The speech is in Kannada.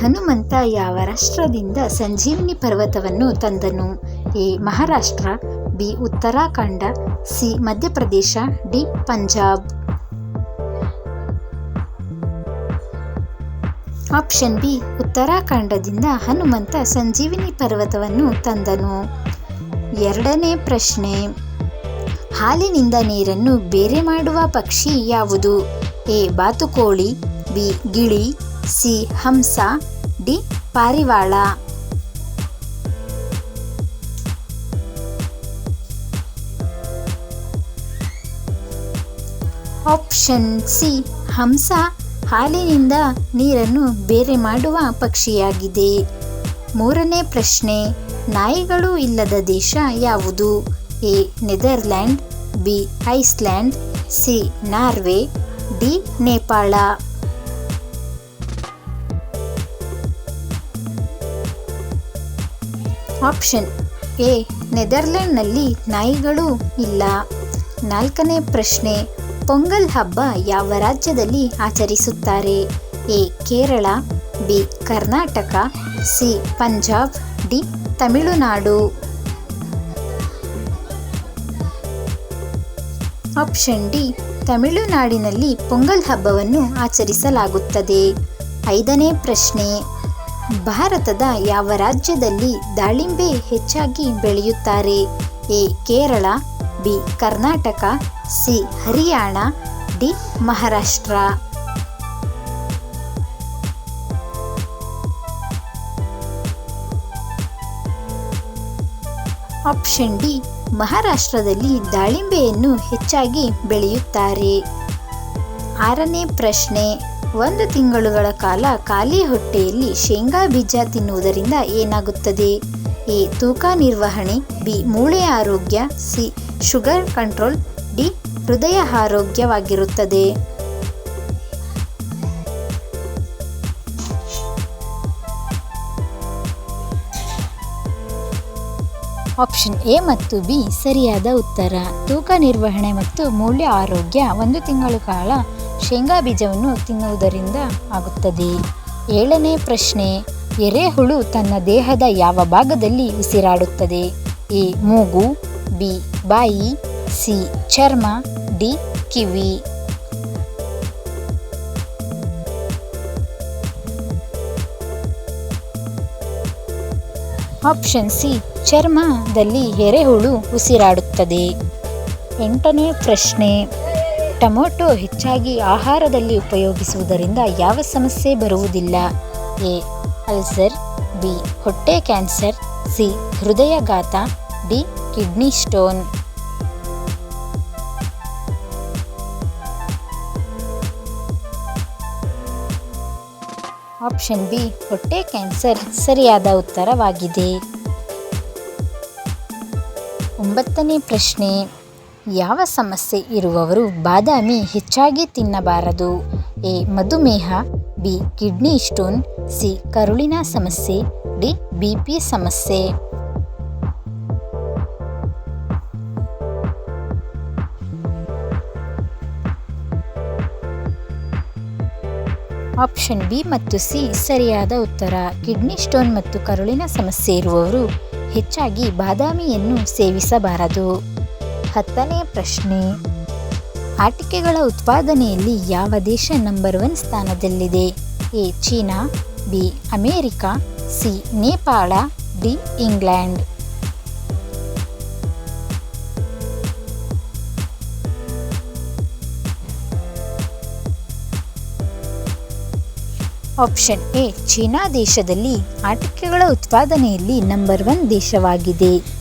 ಹನುಮಂತ ಯಾವ ರಾಷ್ಟ್ರದಿಂದ ಸಂಜೀವಿನಿ ಪರ್ವತವನ್ನು ತಂದನು. A. Maharashtra, B. Uttarakhand, C. Madhya Pradesh, D. Punjab. Option B. ಉತ್ತರಾಖಂಡದಿಂದ Hanumantha ಸಂಜೀವಿನಿ ಪರ್ವತವನ್ನು ತಂದನು. ಎರಡನೇ ಪ್ರಶ್ನೆ. ಹಾಲಿನಿಂದ ನೀರನ್ನು ಬೇರೆ ಮಾಡುವ ಪಕ್ಷಿ ಯಾವುದು? ಎ. ಬಾತುಕೋಳಿ, ಬಿ. ಗಿಳಿ ಸಿ ಹಂಸ, ಡಿ ಪಾರಿವಾಳ. ಆಪ್ಷನ್ ಸಿ ಹಂಸ, ಹಾಲಿನಿಂದ ನೀರನ್ನು ಬೇರೆ ಮಾಡುವ ಪಕ್ಷಿಯಾಗಿದೆ. ಮೂರನೇ ಪ್ರಶ್ನೆ, ನಾಯಿಗಳು ಇಲ್ಲದ ದೇಶ ಯಾವುದು? A, Netherland, B, Iceland, C, Norway, D, Nepal. Option A. ನೆದರ್ಲ್ಯಾಂಡ್ನಲ್ಲಿ ನಾಯಿಗಳು ಇಲ್ಲ. ನಾಲ್ಕನೇ ಪ್ರಶ್ನೆ, ಪೊಂಗಲ್ ಹಬ್ಬ ಯಾವ ರಾಜ್ಯದಲ್ಲಿ ಆಚರಿಸುತ್ತಾರೆ? A. Kerala, B. Karnataka, C. Punjab, D. Tamil Nadu. Option D. ತಮಿಳುನಾಡಿನಲ್ಲಿ ಪೊಂಗಲ್ ಹಬ್ಬವನ್ನು ಆಚರಿಸಲಾಗುತ್ತದೆ. ಐದನೇ ಪ್ರಶ್ನೆ ಭಾರತದ ಯಾವ ರಾಜ್ಯದಲ್ಲಿ ದಾಳಿಂಬೆ ಹೆಚ್ಚಾಗಿ ಬೆಳೆಯುತ್ತಾರೆ? A. Kerala, B. Karnataka, C. Haryana, D. Maharashtra. Option D. ಮಹಾರಾಷ್ಟ್ರದಲ್ಲಿ ದಾಳಿಂಬೆಯನ್ನು ಹೆಚ್ಚಾಗಿ ಬೆಳೆಯುತ್ತಾರೆ. ಆರನೇ ಪ್ರಶ್ನೆ. ಒಂದು ತಿಂಗಳುಗಳ ಕಾಲ ಖಾಲಿ ಹೊಟ್ಟೆಯಲ್ಲಿ ಶೇಂಗಾ ಬೀಜ ತಿನ್ನುವುದರಿಂದ ಏನಾಗುತ್ತದೆ? ಎ. ತೂಕ ನಿರ್ವಹಣೆ, ಬಿ. ಮೂಳೆ ಆರೋಗ್ಯ, ಸಿ. Sugar control, D. ಹೃದಯ ಆರೋಗ್ಯವಾಗಿರುತ್ತದೆ. ಆಪ್ಷನ್ ಎ ಮತ್ತು ಬಿ ಸರಿಯಾದ ಉತ್ತರ. ತೂಕ ನಿರ್ವಹಣೆ ಮತ್ತು ಮೂಲ್ಯ ಆರೋಗ್ಯ ಒಂದು ತಿಂಗಳು ಕಾಲ ಶೇಂಗಾ ಬೀಜವನ್ನು ತಿನ್ನುವುದರಿಂದ ಆಗುತ್ತದೆ. ಏಳನೇ ಪ್ರಶ್ನೆ, ಎರೆಹುಳು ತನ್ನ ದೇಹದ ಯಾವ ಭಾಗದಲ್ಲಿ ಉಸಿರಾಡುತ್ತದೆ? ಎ, ಮೂಗು, ಬಿ, ಬಾಯಿ, ಸಿ, ಚರ್ಮ, ಡಿ, ಕಿವಿ. ಆಪ್ಷನ್ ಸಿ, ಚರ್ಮದಲ್ಲಿ ಎರೆಹುಳು ಉಸಿರಾಡುತ್ತದೆ. ಎಂಟನೇ ಪ್ರಶ್ನೆ ಟೊಮೊಟೊ ಹೆಚ್ಚಾಗಿ ಆಹಾರದಲ್ಲಿ ಉಪಯೋಗಿಸುವುದರಿಂದ ಯಾವ ಸಮಸ್ಯೆ ಬರುವುದಿಲ್ಲ? ಎ. Ulcer, B. ಹೊಟ್ಟೆ cancer, C. ಹೃದಯಘಾತ, D. Kidney stone. Option B, ಹೊಟ್ಟೆ ಕ್ಯಾನ್ಸರ್. ಸರಿಯಾದ ಉತ್ತರವಾಗಿದೆ. ಒಂಬತ್ತನೇ ಪ್ರಶ್ನೆ. ಯಾವ ಸಮಸ್ಯೆ ಇರುವವರು ಬಾದಾಮಿ ಹೆಚ್ಚಾಗಿ ತಿನ್ನಬಾರದು. ಎ. ಮಧುಮೇಹ, ಬಿ. Kidney stone, C. ಕರುಳಿನ ಸಮಸ್ಯೆ, ಡಿ. ಬಿ ಪಿ ಸಮಸ್ಯೆ. ಆಪ್ಷನ್ ಬಿ ಮತ್ತು ಸಿ ಸರಿಯಾದ ಉತ್ತರ. ಕಿಡ್ನಿ ಸ್ಟೋನ್ ಮತ್ತು ಕರುಳಿನ ಸಮಸ್ಯೆ ಇರುವವರು ಹೆಚ್ಚಾಗಿ ಬಾದಾಮಿಯನ್ನು ಸೇವಿಸಬಾರದು. ಹತ್ತನೇ ಪ್ರಶ್ನೆ. ಆಟಿಕೆಗಳ ಉತ್ಪಾದನೆಯಲ್ಲಿ ಯಾವ ದೇಶ ನಂಬರ್ ಒನ್ ಸ್ಥಾನದಲ್ಲಿದೆ? A, China, B, America, C, Nepal, D, England. Option A China ದೇಶದಲ್ಲಿ ಆಟಿಕೆಗಳ ಉತ್ಪಾದನೆಯಲ್ಲಿ ನಂಬರ್ ಒನ್ ದೇಶವಾಗಿದೆ.